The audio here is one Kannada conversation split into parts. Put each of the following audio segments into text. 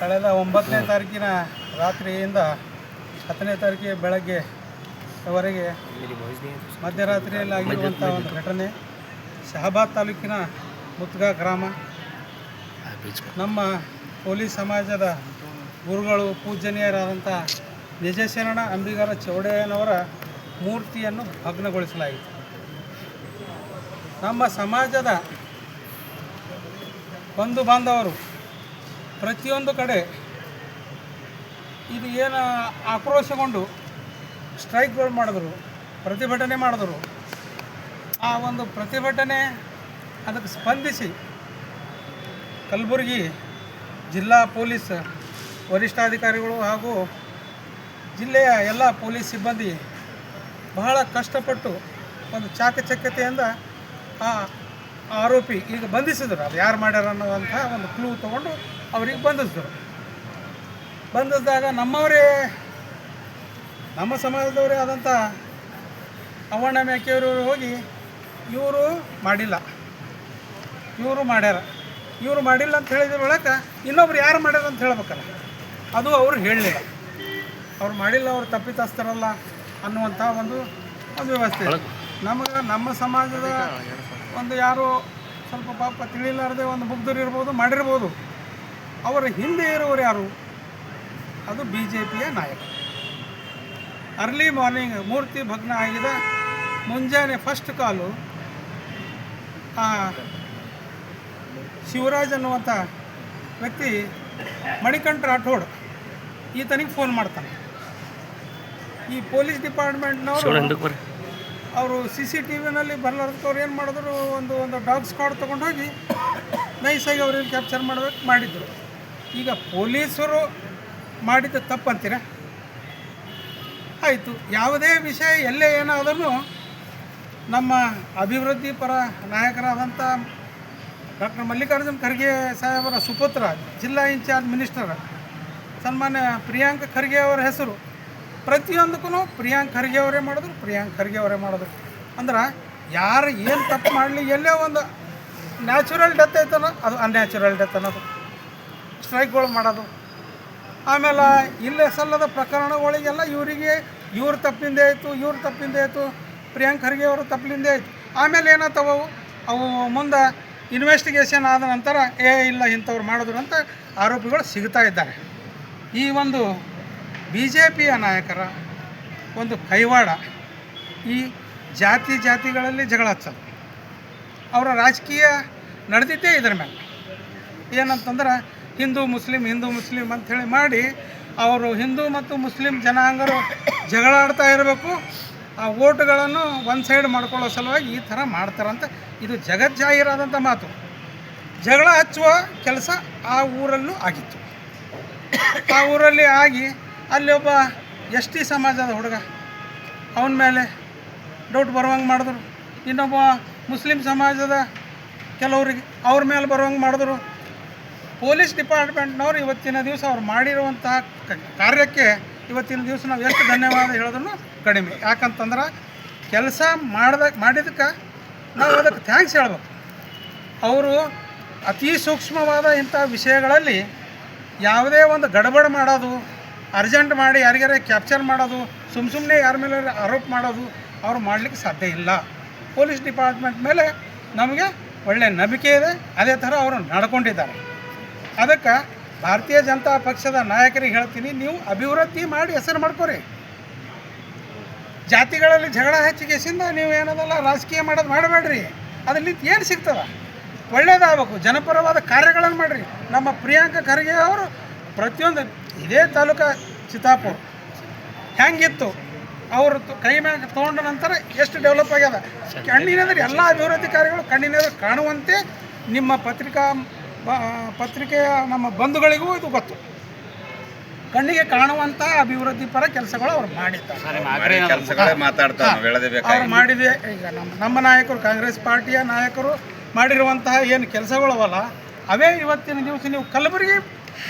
ಕಳೆದ ಒಂಬತ್ತನೇ ತಾರೀಕಿನ ರಾತ್ರಿಯಿಂದ ಹತ್ತನೇ ತಾರೀಕಿಗೆ ಬೆಳಗ್ಗೆ ವರೆಗೆ ಮಧ್ಯರಾತ್ರಿಯಲ್ಲಿ ಆಗಿರುವಂಥ ಒಂದು ಘಟನೆ ಶಹಾಬಾದ್ ತಾಲೂಕಿನ ಮುತ್ಗಾ ಗ್ರಾಮ. ನಮ್ಮ ಪೊಲೀಸ್ ಸಮಾಜದ ಗುರುಗಳು ಪೂಜನೀಯರಾದಂಥ ನಿಜಶರಣ ಅಂಬಿಗರ ಚೌಡಯ್ಯನವರ ಮೂರ್ತಿಯನ್ನು ಭಗ್ನಗೊಳಿಸಲಾಯಿತು. ನಮ್ಮ ಸಮಾಜದ ಬಂಧು ಬಾಂಧವರು ಪ್ರತಿಯೊಂದು ಕಡೆ ಇದು ಏನು ಆಕ್ರೋಶಗೊಂಡು ಸ್ಟ್ರೈಕ್ಗಳು ಮಾಡಿದ್ರು, ಪ್ರತಿಭಟನೆ ಮಾಡಿದ್ರು, ಆ ಒಂದು ಪ್ರತಿಭಟನೆ ಅದಕ್ಕೆ ಸ್ಪಂದಿಸಿ ಕಲಬುರಗಿ ಜಿಲ್ಲಾ ಪೊಲೀಸ್ ವರಿಷ್ಠಾಧಿಕಾರಿಗಳು ಹಾಗೂ ಜಿಲ್ಲೆಯ ಎಲ್ಲ ಪೊಲೀಸ್ ಸಿಬ್ಬಂದಿ ಬಹಳ ಕಷ್ಟಪಟ್ಟು ಒಂದು ಚಾಕಚಕ್ಯತೆಯಿಂದ ಆ ಆರೋಪಿ ಈಗ ಬಂಧಿಸಿದ್ರು. ಅದು ಯಾರು ಮಾಡ್ಯಾರ ಅನ್ನೋದಂಥ ಒಂದು ಕ್ಲೂ ತೊಗೊಂಡು ಅವ್ರಿಗೆ ಬಂಧಿಸಿದ್ರು. ಬಂಧಿಸಿದಾಗ ನಮ್ಮವರೇ ನಮ್ಮ ಸಮಾಜದವರೇ ಆದಂಥ ಅವಣ್ಣ ಮೇಕೆಯವರು ಹೋಗಿ ಇವರು ಮಾಡಿಲ್ಲ. ಇವರು ಮಾಡ್ಯಾರ. ಇವರು ಮಾಡಿಲ್ಲ ಅಂತ ಹೇಳಿದ್ರ ಒಳಗೆ ಇನ್ನೊಬ್ರು ಯಾರು ಮಾಡ್ಯಾರ ಅಂತ ಹೇಳ್ಬೇಕಲ್ಲ. ಅದು ಅವರು ಹೇಳಲಿಲ್ಲ. ಅವ್ರು ಮಾಡಿಲ್ಲ ಅವ್ರು ತಪ್ಪಿತಸ್ಥರಲ್ಲ ಅನ್ನುವಂಥ ಒಂದು ಒಂದು ವ್ಯವಸ್ಥೆ ನಮಗೆ ನಮ್ಮ ಸಮಾಜದ ಒಂದು ಯಾರು ಸ್ವಲ್ಪ ಪಾಪ ತಿಳಿಲಾರದೆ ಒಂದು ಮುಗ್ಧರು ಇರ್ಬೋದು, ಮಾಡಿರ್ಬೋದು. ಅವರ ಹಿಂದೆ ಇರೋರು ಯಾರು? ಅದು ಬಿ ಜೆ ಪಿಯ ನಾಯಕ. ಅರ್ಲಿ ಮಾರ್ನಿಂಗ್ ಮೂರ್ತಿ ಭಗ್ನ ಆಗಿದೆ ಮುಂಜಾನೆ ಫಸ್ಟ್ ಕಾಲು ಆ, ಶಿವರಾಜ್ ಅನ್ನುವಂಥ ವ್ಯಕ್ತಿ ಮಣಿಕಂಠ ರಾಠೋಡ್ ಈತನಿಗೆ ಫೋನ್ ಮಾಡ್ತಾನೆ. ಈ ಪೊಲೀಸ್ ಡಿಪಾರ್ಟ್ಮೆಂಟ್ನವರು ಅವರು ಸಿ ಸಿ ಟಿ ವಿನಲ್ಲಿ ಬರ್ಲಾರ್ದವ್ರು ಏನು ಮಾಡಿದ್ರು? ಒಂದು ಒಂದು ಡಾಗ್ ಸ್ಕ್ವಾಡ್ ತೊಗೊಂಡೋಗಿ ನೈಸಾಗಿ ಅವ್ರಿಗೆ ಕ್ಯಾಪ್ಚರ್ ಮಾಡಬೇಕು ಮಾಡಿದ್ರು. ಈಗ ಪೊಲೀಸರು ಮಾಡಿದ ತಪ್ಪಂತೀರ? ಆಯಿತು. ಯಾವುದೇ ವಿಷಯ ಎಲ್ಲೇ ಏನಾದರೂ ನಮ್ಮ ಅಭಿವೃದ್ಧಿ ಪರ ನಾಯಕರಾದಂಥ ಡಾಕ್ಟರ್ ಮಲ್ಲಿಕಾರ್ಜುನ್ ಖರ್ಗೆ ಸಾಹೇಬರ ಸುಪುತ್ರ, ಜಿಲ್ಲಾ ಇನ್ಚಾರ್ಜ್ ಮಿನಿಸ್ಟರ್ ಸನ್ಮಾನ್ಯ ಪ್ರಿಯಾಂಕ ಖರ್ಗೆ ಅವರ ಹೆಸರು ಪ್ರತಿಯೊಂದಕ್ಕೂ ಪ್ರಿಯಾಂಕ್ ಖರ್ಗೆ ಅವರೇ ಮಾಡಿದ್ರು, ಪ್ರಿಯಾಂಕ್ ಖರ್ಗೆ ಅವರೇ ಮಾಡಿದ್ರು. ಅಂದ್ರೆ ಯಾರು ಏನು ತಪ್ಪು ಮಾಡಲಿ, ಎಲ್ಲೇ ಒಂದು ನ್ಯಾಚುರಲ್ ಡೆತ್ ಐತನೋ ಅದು ಅನ್ಯಾಚುರಲ್ ಡೆತ್ ಅನ್ನೋದು. ಸ್ಟ್ರೈಕ್ಗಳು ಮಾಡೋದು. ಆಮೇಲೆ ಇಲ್ಲೇ ಸಲ್ಲದ ಪ್ರಕರಣಗಳಿಗೆಲ್ಲ ಇವರಿಗೆ, ಇವ್ರ ತಪ್ಪಿಂದೇ ಆಯಿತು, ಇವ್ರ ತಪ್ಪಿಂದ ಆಯಿತು, ಪ್ರಿಯಾಂಕ್ ಖರ್ಗೆ ಅವರು ತಪ್ಪಿಂದೇ ಆಯಿತು. ಆಮೇಲೆ ಏನಾಗ್ತವೆ ಅವು ಅವು ಮುಂದೆ ಇನ್ವೆಸ್ಟಿಗೇಷನ್ ಆದ ನಂತರ, ಏ ಇಲ್ಲ ಇಂಥವ್ರು ಮಾಡಿದ್ರು ಅಂತ ಆರೋಪಿಗಳು ಸಿಗ್ತಾ ಇದ್ದಾರೆ. ಈ ಒಂದು ಬಿ ಜೆ ಪಿಯ ನಾಯಕರ ಒಂದು ಕೈವಾಡ ಈ ಜಾತಿ ಜಾತಿಗಳಲ್ಲಿ ಜಗಳ ಹಚ್ಚೋದು. ಅವರ ರಾಜಕೀಯ ನಡೆದಿದ್ದೇ ಇದ್ರ ಮೇಲೆ. ಏನಂತಂದ್ರೆ ಹಿಂದೂ ಮುಸ್ಲಿಂ ಹಿಂದೂ ಮುಸ್ಲಿಂ ಅಂಥೇಳಿ ಮಾಡಿ ಅವರು ಹಿಂದೂ ಮತ್ತು ಮುಸ್ಲಿಂ ಜನಾಂಗರು ಜಗಳಾಡ್ತಾ ಇರಬೇಕು. ಆ ಓಟ್ಗಳನ್ನು ಒಂದು ಸೈಡ್ ಮಾಡ್ಕೊಳ್ಳೋ ಸಲುವಾಗಿ ಈ ಥರ ಮಾಡ್ತಾರಂತ. ಇದು ಜಗಜ್ಜಾಹೀರಾದಂಥ ಮಾತು. ಜಗಳ ಹಚ್ಚುವ ಕೆಲಸ ಆ ಊರಲ್ಲೂ ಆಗಿತ್ತು. ಆ ಊರಲ್ಲಿ ಆಗಿ ಅಲ್ಲಿ ಒಬ್ಬ ಎಸ್ ಟಿ ಸಮಾಜದ ಹುಡುಗ. ಅವನ ಮೇಲೆ ಡೌಟ್ ಬರುವಂಗೆ ಮಾಡಿದ್ರು. ಇನ್ನೊಬ್ಬ ಮುಸ್ಲಿಂ ಸಮಾಜದ ಕೆಲವರಿಗೆ ಅವ್ರ ಮೇಲೆ ಬರುವಂಗೆ ಮಾಡಿದ್ರು. ಪೊಲೀಸ್ ಡಿಪಾರ್ಟ್ಮೆಂಟ್ನವ್ರು ಇವತ್ತಿನ ದಿವಸ ಅವ್ರು ಮಾಡಿರುವಂತಹ ಕಾರ್ಯಕ್ಕೆ ಇವತ್ತಿನ ದಿವಸ ನಾವು ಎಷ್ಟು ಧನ್ಯವಾದ ಹೇಳಿದ್ರು ಕಡಿಮೆ. ಯಾಕಂತಂದ್ರೆ ಕೆಲಸ ಮಾಡ್ದ ಮಾಡಿದಕ್ಕೆ ನಾವು ಅದಕ್ಕೆ ಥ್ಯಾಂಕ್ಸ್ ಹೇಳ್ಬೇಕು. ಅವರು ಅತಿ ಸೂಕ್ಷ್ಮವಾದ ಇಂಥ ವಿಷಯಗಳಲ್ಲಿ ಯಾವುದೇ ಒಂದು ಗಡಬಡ ಮಾಡೋದು ಅರ್ಜೆಂಟ್ ಮಾಡಿ ಯಾರಿಗಾರ ಕ್ಯಾಪ್ಚರ್ ಮಾಡೋದು ಸುಮ್ಮ ಸುಮ್ಮನೆ ಯಾರ ಮೇಲೆ ಆರೋಪ ಮಾಡೋದು, ಅವ್ರು ಮಾಡಲಿಕ್ಕೆ ಸಾಧ್ಯ ಇಲ್ಲ. ಪೊಲೀಸ್ ಡಿಪಾರ್ಟ್ಮೆಂಟ್ ಮೇಲೆ ನಮಗೆ ಒಳ್ಳೆಯ ನಂಬಿಕೆ ಇದೆ. ಅದೇ ಥರ ಅವರು ನಡ್ಕೊಂಡಿದ್ದಾರೆ. ಅದಕ್ಕೆ ಭಾರತೀಯ ಜನತಾ ಪಕ್ಷದ ನಾಯಕರಿಗೆ ಹೇಳ್ತೀನಿ, ನೀವು ಅಭಿವೃದ್ಧಿ ಮಾಡಿ ಹೆಸರು ಮಾಡ್ಕೊರಿ. ಜಾತಿಗಳಲ್ಲಿ ಜಗಳ ಹೆಚ್ಚಿಗೆಸಿಂದ ನೀವು ಏನದಲ್ಲ ರಾಜಕೀಯ ಮಾಡೋದು ಮಾಡಬೇಡ್ರಿ. ಅದರಲ್ಲಿ ಏನು ಸಿಗ್ತದೆ? ಒಳ್ಳೇದಾಗಬೇಕು, ಜನಪರವಾದ ಕಾರ್ಯಗಳನ್ನು ಮಾಡಿರಿ. ನಮ್ಮ ಪ್ರಿಯಾಂಕ ಖರ್ಗೆ ಅವರು ಪ್ರತಿಯೊಂದು ಇದೇ ತಾಲೂಕು ಚಿತ್ತಾಪುರ. ಹೆಂಗಿತ್ತು? ಅವರು ತ- ಕೈ ಮ್ಯಾಗ ತೊಗೊಂಡ ನಂತರ ಎಷ್ಟು ಡೆವಲಪ್ ಆಗ್ಯದ? ಕಣ್ಣಿನೆದ್ರೆ ಎಲ್ಲ ಅಭಿವೃದ್ಧಿ ಕಾರ್ಯಗಳು ಕಣ್ಣಿನಂದ್ರೆ ಕಾಣುವಂತೆ ನಿಮ್ಮ ಪತ್ರಿಕಾ ಪತ್ರಿಕೆಯ ನಮ್ಮ ಬಂಧುಗಳಿಗೂ ಇದು ಗೊತ್ತು. ಕಣ್ಣಿಗೆ ಕಾಣುವಂತಹ ಅಭಿವೃದ್ಧಿ ಪರ ಕೆಲಸಗಳು ಅವ್ರು ಮಾಡಿದ್ದಾರೆ. ಅವ್ರು ಮಾಡಿದೆ ಈಗ ನಮ್ಮ ನಮ್ಮ ನಾಯಕರು ಕಾಂಗ್ರೆಸ್ ಪಾರ್ಟಿಯ ನಾಯಕರು ಮಾಡಿರುವಂತಹ ಏನು ಕೆಲಸಗಳವಲ್ಲ ಅವೇ ಇವತ್ತಿನ ದಿವಸ ನೀವು ಕಲಬುರಗಿ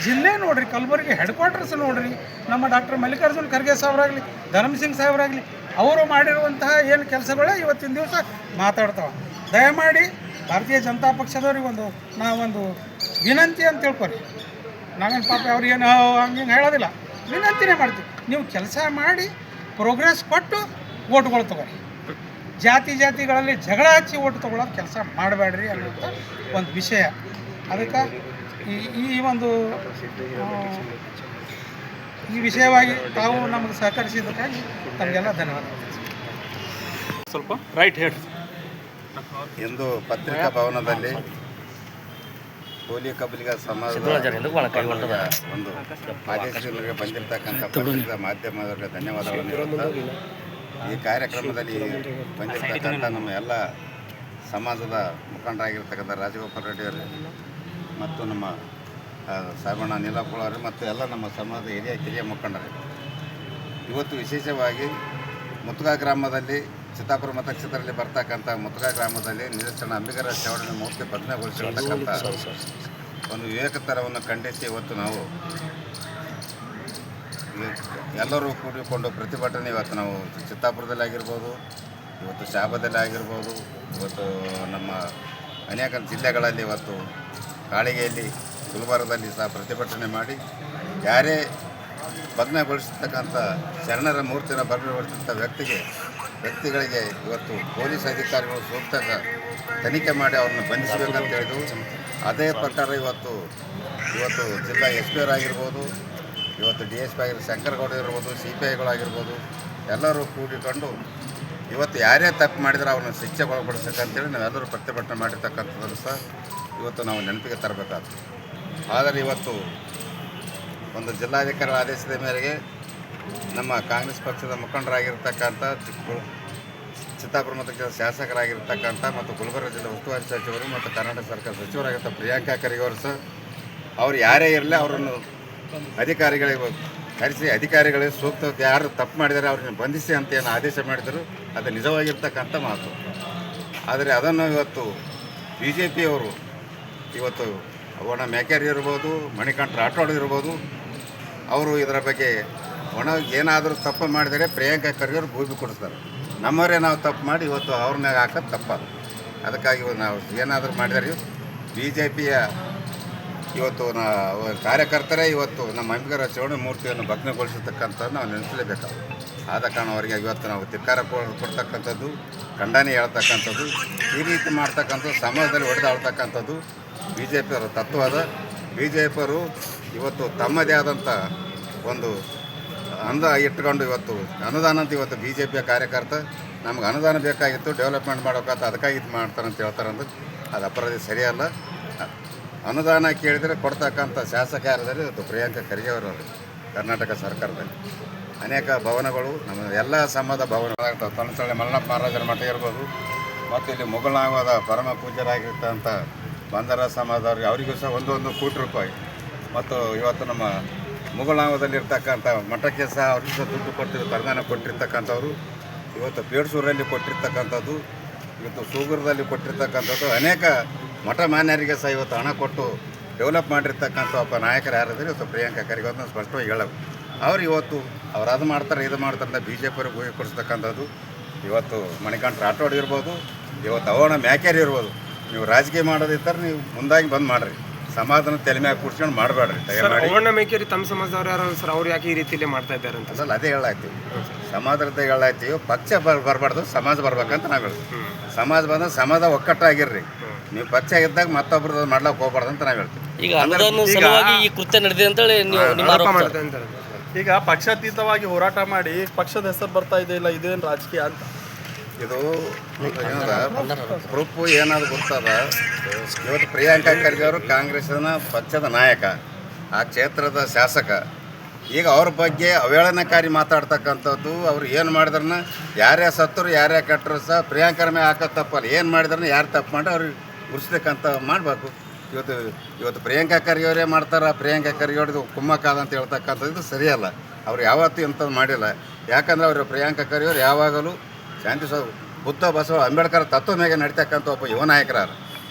ಜಿಲ್ಲೆ ನೋಡ್ರಿ, ಕಲಬುರಗಿ ಹೆಡ್ ಕ್ವಾರ್ಟರ್ಸ್ ನೋಡ್ರಿ. ನಮ್ಮ ಡಾಕ್ಟರ್ ಮಲ್ಲಿಕಾರ್ಜುನ್ ಖರ್ಗೆ ಸಾಹೇಬರಾಗಲಿ ಧರ್ಮಸಿಂಗ್ ಸಾಹೇಬರಾಗಲಿ ಅವರು ಮಾಡಿರುವಂತಹ ಏನು ಕೆಲಸಗಳೇ ಇವತ್ತಿನ ದಿವಸ ಮಾತಾಡ್ತಾವೆ. ದಯಮಾಡಿ ಭಾರತೀಯ ಜನತಾ ಪಕ್ಷದವ್ರಿಗೆ ಒಂದು ನಾವೊಂದು ವಿನಂತಿ ಅಂತ ತಿಳ್ಕೊರಿ. ನಾವೇನು ಪಾಪ ಅವ್ರಿಗೇನು ಹಂಗೆ ಹೇಳೋದಿಲ್ಲ. ವಿನಂತಿನೇ ಮಾಡ್ತೀವಿ. ನೀವು ಕೆಲಸ ಮಾಡಿ ಪ್ರೋಗ್ರೆಸ್ ಕೊಟ್ಟು ಓಟ್ಗಳು ತಗೋರಿ. ಜಾತಿ ಜಾತಿಗಳಲ್ಲಿ ಜಗಳ ಹಚ್ಚಿ ಓಟ್ ತೊಗೊಳೋದು ಕೆಲಸ ಮಾಡಬೇಡ್ರಿ ಅನ್ನೋಂಥ ಒಂದು ವಿಷಯ. ಅದಕ್ಕೆ ಈ ಈ ಒಂದು ಈ ವಿಷಯವಾಗಿ ತಾವು ನಮಗೆ ಸಹಕರಿಸಿದ್ದಕ್ಕಾಗಿ ತಮಗೆಲ್ಲ ಧನ್ಯವಾದ ಸ್ವಲ್ಪ ರೈಟ್ ಹೇಳಿ ಎಂದು ಪತ್ರಿಕಾ ಭವನದಲ್ಲಿ ಕೂಲಿ ಕಬ್ಬಲಿಗ ಸಮಾಜದ ಒಂದು ಆದೇಶಗಳಿಗೆ ಬಂದಿರತಕ್ಕಂಥ ಪತ್ರಿಕಾ ಮಾಧ್ಯಮದವರಿಗೆ ಧನ್ಯವಾದಗಳನ್ನು ಹೇಳುತ್ತಾ ಈ ಕಾರ್ಯಕ್ರಮದಲ್ಲಿ ಬಂದಿರತಕ್ಕಂಥ ನಮ್ಮ ಎಲ್ಲ ಸಮಾಜದ ಮುಖಂಡರಾಗಿರ್ತಕ್ಕಂಥ ರಾಜಗೋಪಾಲ್ ರೆಡ್ಡಿ ಅವರು ಮತ್ತು ನಮ್ಮ ಸಾಬಣ್ಣ ನೀಲಾಪುಳ ಮತ್ತು ಎಲ್ಲ ನಮ್ಮ ಸಮಾಜದ ಹಿರಿಯ ಕಿರಿಯ ಮುಖಂಡರು. ಇವತ್ತು ವಿಶೇಷವಾಗಿ ಮುತ್ಗಾ ಗ್ರಾಮದಲ್ಲಿ ಚಿತ್ತಾಪುರ ಮತಕ್ಷೇತ್ರದಲ್ಲಿ ಬರ್ತಕ್ಕಂಥ ಮುತ್ಗಾ ಗ್ರಾಮದಲ್ಲಿ ನಿದರ್ಶನ ಅಂಬಿಗರ ಚೌಡನ ಮೂರ್ತಿ ಭಗ್ನಗೊಳಿಸಿರ್ತಕ್ಕಂಥ ಒಂದು ವಿವೇಕತರವನ್ನು ಖಂಡಿಸಿ ಇವತ್ತು ನಾವು ಎಲ್ಲರೂ ಕೂಡಿಕೊಂಡು ಪ್ರತಿಭಟನೆ ಇವತ್ತು ನಾವು ಚಿತ್ತಾಪುರದಲ್ಲಿ ಆಗಿರ್ಬೋದು ಇವತ್ತು ಶಾಬದಲ್ಲಿ ಆಗಿರ್ಬೋದು ಇವತ್ತು ನಮ್ಮ ಅನೇಕ ಜಿಲ್ಲೆಗಳಲ್ಲಿ ಇವತ್ತು ಕಾಳಿಗೆಯಲ್ಲಿ ಗುಲ್ಬರ್ಗದಲ್ಲಿ ಸಹ ಪ್ರತಿಭಟನೆ ಮಾಡಿ ಯಾರೇ ಭಗ್ನಗೊಳಿಸಿರ್ತಕ್ಕಂಥ ಶರಣರ ಮೂರ್ತಿನ ಭಗ್ನಗೊಳಿಸಿದಂಥ ವ್ಯಕ್ತಿಗೆ, ವ್ಯಕ್ತಿಗಳಿಗೆ ಇವತ್ತು ಪೊಲೀಸ್ ಅಧಿಕಾರಿಗಳು ಸೂಕ್ತ ತನಿಖೆ ಮಾಡಿ ಅವ್ರನ್ನ ಬಂಧಿಸಬೇಕಂತ ಹೇಳಿದ್ರು. ಅದೇ ಪ್ರಕಾರ ಇವತ್ತು ಇವತ್ತು ಜಿಲ್ಲಾ ಎಸ್ ಪಿ ಆಗಿರ್ಬೋದು, ಇವತ್ತು ಡಿ ಎಸ್ ಪಿ ಆಗಿರ್ಬೋದು, ಶಂಕರಗೌಡ ಇರ್ಬೋದು ಸಿ ಪಿ ಐಗಳಾಗಿರ್ಬೋದು, ಎಲ್ಲರೂ ಕೂಡಿಕೊಂಡು ಇವತ್ತು ಯಾರೇ ತಪ್ಪು ಮಾಡಿದ್ರೆ ಅವ್ರನ್ನ ಶಿಕ್ಷೆ ಒಳಪಡಿಸ್ತಕ್ಕಂಥೇಳಿ ನಾವೆಲ್ಲರೂ ಪ್ರತಿಭಟನೆ ಮಾಡಿರ್ತಕ್ಕಂಥದ್ದು ಸಹ ಇವತ್ತು ನಾವು ನೆನಪಿಗೆ ತರಬೇಕಾಗ್ತದೆ ಆದರೆ ಇವತ್ತು ಒಂದು ಜಿಲ್ಲಾಧಿಕಾರಿ ಆದೇಶದ ಮೇರೆಗೆ ನಮ್ಮ ಕಾಂಗ್ರೆಸ್ ಪಕ್ಷದ ಮುಖಂಡರಾಗಿರ್ತಕ್ಕಂಥ ಚಿಕ್ಕ ಚಿತ್ತಾಪುರ ಮತ್ತು ಶಾಸಕರಾಗಿರ್ತಕ್ಕಂಥ ಮತ್ತು ಗುಲ್ಬರ್ಗ ಜಿಲ್ಲೆ ಉಸ್ತುವಾರಿ ಸಚಿವರು ಮತ್ತು ಕರ್ನಾಟಕ ಸರ್ಕಾರ ಸಚಿವರಾಗಿರ್ತ ಪ್ರಿಯಾಂಕಾ ಖರ್ಗೆ ಅವರು ಅವ್ರು ಯಾರೇ ಇರಲಿ ಅವರನ್ನು ಅಧಿಕಾರಿಗಳಿಗೆ ಕರೆಸಿ, ಅಧಿಕಾರಿಗಳಿಗೆ ಸೂಕ್ತ ಯಾರು ತಪ್ಪು ಮಾಡಿದರೆ ಅವ್ರನ್ನ ಬಂಧಿಸಿ ಅಂತ ಏನು ಆದೇಶ ಮಾಡಿದರು, ಅದು ನಿಜವಾಗಿರ್ತಕ್ಕಂಥ ಮಾತು. ಆದರೆ ಅದನ್ನು ಇವತ್ತು ಬಿ ಜೆ ಪಿಯವರು ಇವತ್ತು ಒಣ ಮೇಕೇರಿ ಇರ್ಬೋದು, ಮಣಿಕಂಠ ರಾಠೋಡ್ ಇರ್ಬೋದು, ಅವರು ಇದರ ಬಗ್ಗೆ ಒಣ ಏನಾದರೂ ತಪ್ಪು ಮಾಡಿದರೆ ಪ್ರಿಯಾಂಕಾ ಖರ್ಗೆ ಅವರು ಭೂಮಿ ಕೊಡ್ತಾರೆ ನಮ್ಮವರೇ ನಾವು ತಪ್ಪು ಮಾಡಿ ಇವತ್ತು ಅವ್ರ ಮ್ಯಾಗ ಹಾಕೋದು ತಪ್ಪದು. ಅದಕ್ಕಾಗಿ ನಾವು ಏನಾದರೂ ಮಾಡಿದರೆ ಬಿ ಜೆ ಪಿಯ ಇವತ್ತು ನಾ ಕಾರ್ಯಕರ್ತರೇ ಇವತ್ತು ನಮ್ಮ ಅಂಬಿಗರ ಮೂರ್ತಿಯನ್ನು ಭಗ್ನಗೊಳಿಸತಕ್ಕಂಥದ್ದು ನಾವು ನೆನೆಸಲೇಬೇಕಾಗುತ್ತೆ ಆದ ಕಾರಣ ಅವರಿಗೆ ಇವತ್ತು ನಾವು ಧಿಕ್ಕಾರ ಕೊಡ್ತಕ್ಕಂಥದ್ದು, ಖಂಡನೆ ಹೇಳ್ತಕ್ಕಂಥದ್ದು, ಈ ರೀತಿ ಮಾಡ್ತಕ್ಕಂಥದ್ದು ಸಮಾಜದಲ್ಲಿ ಹೊಡೆದಾಡ್ತಕ್ಕಂಥದ್ದು ಬಿ ಜೆ ಪಿಯವರ ತತ್ವ ಅದ ಬಿ ಜೆ ಪಿಯವರು ಇವತ್ತು ತಮ್ಮದೇ ಆದಂಥ ಒಂದು ಅಂದ ಇಟ್ಕೊಂಡು ಇವತ್ತು ಅನುದಾನ ಅಂತ ಇವತ್ತು ಬಿ ಜೆ ಪಿಯ ಕಾರ್ಯಕರ್ತ, ನಮ್ಗೆ ಅನುದಾನ ಬೇಕಾಗಿತ್ತು, ಡೆವಲಪ್ಮೆಂಟ್ ಮಾಡೋಕಾತ ಅದಕ್ಕಾಗಿ ಇದು ಮಾಡ್ತಾರೆ ಅಂತ ಹೇಳ್ತಾರೆ ಅಂದ್ರೆ ಅದು ಅಪರಾಧ ಸರಿಯಲ್ಲ. ಅನುದಾನ ಕೇಳಿದರೆ ಕೊಡ್ತಕ್ಕಂಥ ಶಾಸಕ ಯಾರದಲ್ಲಿ ಇವತ್ತು ಪ್ರಿಯಾಂಕ ಖರ್ಗೆ ಅವರು ಕರ್ನಾಟಕ ಸರ್ಕಾರದಲ್ಲಿ. ಅನೇಕ ಭವನಗಳು, ನಮ್ಮ ಎಲ್ಲ ಸಮಾಜ ಭವನ ತನಸಳ್ಳಿ ಮಲ್ಲಪ್ಪ ಮಹಾರಾಜರ ಮಠ ಇರ್ಬೋದು, ಮತ್ತು ಇಲ್ಲಿ ಮುಗಳನಾಗದ ಪರಮ ಪೂಜ್ಯರಾಗಿರ್ತಂಥ ಬಂದರ ಸಮಾಜದವ್ರಿಗೆ ಅವರಿಗೂ ಸಹ ಒಂದೊಂದು ಕೋಟಿ ರೂಪಾಯಿ. ಮತ್ತು ಇವತ್ತು ನಮ್ಮ ಮುಗಳನಾಗದಲ್ಲಿರ್ತಕ್ಕಂಥ ಮಠಕ್ಕೆ ಸಹ ಅವ್ರಿಗೂ ಸಹ ದುಡ್ಡು ಕೊಟ್ಟಿದ್ದು ಕರ್ದಾನ ಕೊಟ್ಟಿರ್ತಕ್ಕಂಥವ್ರು. ಇವತ್ತು ಪೇಡ್ಸೂರಲ್ಲಿ ಕೊಟ್ಟಿರ್ತಕ್ಕಂಥದ್ದು, ಇವತ್ತು ಸೂಗೂರದಲ್ಲಿ ಕೊಟ್ಟಿರ್ತಕ್ಕಂಥದ್ದು ಅನೇಕ ಮಠ ಮಾನ್ಯರಿಗೆ ಸಹ ಇವತ್ತು ಹಣ ಕೊಟ್ಟು ಡೆವಲಪ್ ಮಾಡಿರ್ತಕ್ಕಂಥ ಒಬ್ಬ ನಾಯಕರು ಯಾರಿದ್ರೆ ಇವತ್ತು ಪ್ರಿಯಾಂಕಾ ಖರ್ಗೆ ಸ್ಪಷ್ಟವಾಗಿ ಹೇಳಬೇಕು ಅವ್ರು ಇವತ್ತು ಅವ್ರು ಅದು ಮಾಡ್ತಾರೆ, ಇದು ಮಾಡ್ತಾರೆ ಅಂತ ಬಿ ಜೆ ಪಿಯವ್ರಿಗೆ ಹೋಗಿ ಕೊಡಿಸ್ತಕ್ಕಂಥದ್ದು. ಇವತ್ತು ಮಣಿಕಂಠ ರಾಠೋಡ್ ಇರ್ಬೋದು, ಇವತ್ತು ಅವಣ ಮ್ಯಾಕೇರಿ ಇರ್ಬೋದು. ನೀವು ರಾಜಕೀಯ ಮಾಡೋದಿದ್ದರೆ ನೀವು ಮುಂದಾಗಿ ಬಂದ್ ಮಾಡ್ರಿ. ಸಮಾಧಾನ ತಲೆ ಮ್ಯಾಗ ಕೂರ್ಸ್ಕೊಂಡು ಮಾಡಬೇಡ್ರಿ ಅವಣ್ಣ ಮೇಕೇರಿ ತಮ್ಮ ಸಮಾಜದವ್ರು ಯಾರು ಸರ್ ಅವ್ರು ಯಾಕೆ ಈ ರೀತಿಯಲ್ಲಿ ಮಾಡ್ತಾ ಇದ್ದಾರೆ ಅಂತ? ಅಲ್ಲ ಅದೇ ಹೇಳಾಯ್ತೀವಿ ಸಮಾಜದ ಹೇಳಾಯ್ತೀವಿ ಪಕ್ಷ ಬರ್ ಬರಬಾರ್ದು ಸಮಾಜ ಬರ್ಬೇಕಂತ ನಾವು ಹೇಳ್ತೀವಿ. ಸಮಾಜ ಬಂದ ಸಮಾಜ ಒಕ್ಕಟ್ಟಾಗಿರ್ರಿ. ನೀವು ಪಕ್ಷ ಇದ್ದಾಗ ಮತ್ತೊಬ್ರದ್ದು ಮಾಡ್ಲಕ್ಕೆ ಹೋಗ್ಬಾರ್ದು ಅಂತ ನಾವು ಹೇಳ್ತೀವಿ. ಈಗ ಅನುದಾನ ಸಲುವಾಗಿ ಈ ಕೃತ್ಯ ನಡೆದಿದೆ ಅಂತೇಳಿ ನೀವು ನಿಮ್ಮ ಆರೋಪ. ಆರೋಪ ಮಾಡ್ತಾ ಇದ್ದಾರೆ ಈಗ ಪಕ್ಷಾತೀತವಾಗಿ ಹೋರಾಟ ಮಾಡಿ ಪಕ್ಷದ ಹೆಸರು ಬರ್ತಾ ಇದೆ ಇಲ್ಲ ಇದೇನು ರಾಜಕೀಯ ಅಂತ? ಇದು ಪ್ರೂಫ್ ಏನಾದ್ರು ಗೊತ್ತದ? ಇವತ್ತು ಪ್ರಿಯಾಂಕಾ ಖರ್ಗೆ ಅವರು ಕಾಂಗ್ರೆಸ್ನ ಪಕ್ಷದ ನಾಯಕ, ಆ ಕ್ಷೇತ್ರದ ಶಾಸಕ. ಈಗ ಅವ್ರ ಬಗ್ಗೆ ಅವೇಳನಕಾರಿ ಮಾತಾಡ್ತಕ್ಕಂಥದ್ದು ಅವ್ರು ಏನು ಮಾಡಿದ್ರನ್ನ ಯಾರೇ ಸತ್ತರು, ಯಾರೇ ಕಟ್ಟರು ಸಹ ಪ್ರಿಯಾಂಕರ ಮೇಲೆ ಹಾಕೋ ತಪ್ಪಲ್ಲ. ಏನು ಮಾಡಿದ್ರನ್ನ ಯಾರು ತಪ್ಪು ಮಾಡಿ ಅವ್ರಿಗೆ ಉರ್ಸ್ಬೇಕಂತ ಮಾಡಬೇಕು. ಇವತ್ತು ಇವತ್ತು ಪ್ರಿಯಾಂಕಾ ಖರ್ಗೆ ಅವರೇ ಮಾಡ್ತಾರೆ? ಪ್ರಿಯಾಂಕಾ ಖರ್ಗೆ ಅವ್ರದ್ದು ಕುಮ್ಮಕ್ಕಾದ ಅಂತ ಹೇಳ್ತಕ್ಕಂಥದ್ದು ಸರಿಯಲ್ಲ. ಅವ್ರು ಯಾವತ್ತೂ ಇಂಥದ್ದು ಮಾಡಿಲ್ಲ. ಯಾಕಂದ್ರೆ ಅವರು ಪ್ರಿಯಾಂಕಾ ಖರ್ಗೆ ಅವ್ರು ಯಾವಾಗಲೂ ಶಾಂತಿ ಸೌ ಬುದ್ಧ, ಬಸವ, ಅಂಬೇಡ್ಕರ್ ತತ್ವ ಮೇಲೆ ನಡೀತಕ್ಕಂಥ ಒಬ್ಬ ಯುವ ನಾಯಕರಾರ.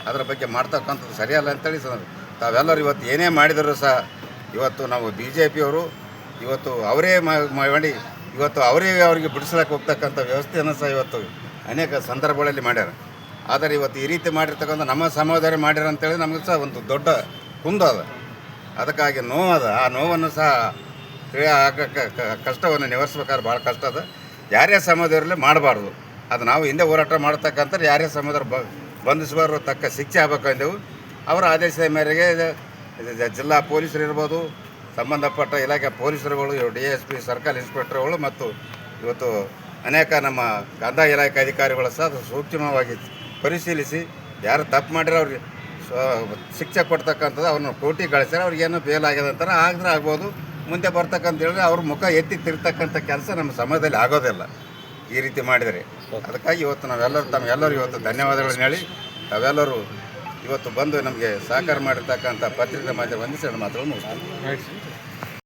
ಅದರ ಬಗ್ಗೆ ಮಾಡ್ತಕ್ಕಂಥದ್ದು ಸರಿಯಲ್ಲ ಅಂತೇಳಿ ಸರ್ ತಾವೆಲ್ಲರೂ ಇವತ್ತು ಏನೇ ಮಾಡಿದರೂ ಸಹ ಇವತ್ತು ನಾವು ಬಿ ಜೆ ಪಿಯವರು ಇವತ್ತು ಅವರೇ ಮಾಡಿ, ಇವತ್ತು ಅವರೇ ಅವರಿಗೆ ಬಿಡಿಸ್ಲಕ್ಕೆ ಹೋಗ್ತಕ್ಕಂಥ ವ್ಯವಸ್ಥೆಯನ್ನು ಸಹ ಇವತ್ತು ಅನೇಕ ಸಂದರ್ಭಗಳಲ್ಲಿ ಮಾಡ್ಯಾರ. ಆದರೆ ಇವತ್ತು ಈ ರೀತಿ ಮಾಡಿರ್ತಕ್ಕಂಥ ನಮ್ಮ ಸಮಾಜದವರೇ ಮಾಡ್ಯಾರ ಅಂತೇಳಿ ನಮಗೆ ಸಹ ಒಂದು ದೊಡ್ಡ ಕುಂದು ಅದ. ಅದಕ್ಕಾಗಿ ನೋವು ಅದ. ಆ ನೋವನ್ನು ಸಹ ಕ್ರಿಯೆ ಆಗ- ಕ- ಕ- ಕಷ್ಟವನ್ನು ನಿವಾರಿಸ್ಬೇಕಾದ್ರೆ ಭಾಳ ಕಷ್ಟ ಅದ. ಯಾರೇ ಸಮಾಜದವರಲ್ಲಿ ಮಾಡಬಾರ್ದು. ಅದು ನಾವು ಹಿಂದೆ ಹೋರಾಟ ಮಾಡ್ತಕ್ಕಂಥ ಯಾರೇ ಸಮಾಜದವ್ರು ಬ ಬಂಧಿಸುವವರು ತಕ್ಕ ಶಿಕ್ಷೆ ಆಗಬೇಕು ಅಂದೆವು. ಅವರ ಆದೇಶದ ಮೇರೆಗೆ ಜಿಲ್ಲಾ ಪೊಲೀಸರು ಇರ್ಬೋದು, ಸಂಬಂಧಪಟ್ಟ ಇಲಾಖೆ ಪೊಲೀಸರುಗಳು ಡಿ ಎಸ್ ಪಿ ಸರ್ಕಲ್ ಇನ್ಸ್ಪೆಕ್ಟರ್ಗಳು ಮತ್ತು ಇವತ್ತು ಅನೇಕ ನಮ್ಮ ಕಂದಾಯ ಇಲಾಖೆ ಅಧಿಕಾರಿಗಳು ಸಹ ಅದು ಸೂಕ್ಷ್ಮವಾಗಿ ಪರಿಶೀಲಿಸಿ, ಯಾರು ತಪ್ಪು ಮಾಡಿರೋ ಅವ್ರಿಗೆ ಶಿಕ್ಷೆ ಕೊಡ್ತಕ್ಕಂಥದ್ದು ಅವ್ರನ್ನ ಕೋಟಿ ಗಳಿಸ್ಯಾರ, ಅವ್ರಿಗೇನು ಬೇಲ್ ಆಗ್ಯದ ಅಂತಾರೆ ಆಗದ್ರೆ ಆಗ್ಬೋದು. ಮುಂದೆ ಬರ್ತಕ್ಕಂತ ಹೇಳಿದ್ರೆ ಅವ್ರ ಮುಖ ಎತ್ತಿ ತಿರ್ತಕ್ಕಂಥ ಕೆಲಸ ನಮ್ಮ ಸಮಾಜದಲ್ಲಿ ಆಗೋದಿಲ್ಲ. ಈ ರೀತಿ ಮಾಡಿದರೆ. ಅದಕ್ಕಾಗಿ ಇವತ್ತು ನಾವೆಲ್ಲರೂ ತಮಗೆಲ್ಲರೂ ಇವತ್ತು ಧನ್ಯವಾದಗಳನ್ನು ಹೇಳಿ ತಾವೆಲ್ಲರೂ ಇವತ್ತು ಬಂದು ನಮಗೆ ಸಹಕಾರ ಮಾಡಿರ್ತಕ್ಕಂಥ ಪತ್ರಿಕಾ ಮಾಧ್ಯಮ ಮಾತ್ರ ಮಾತುಗಳು ಮುಗಿಸ್ತೀನಿ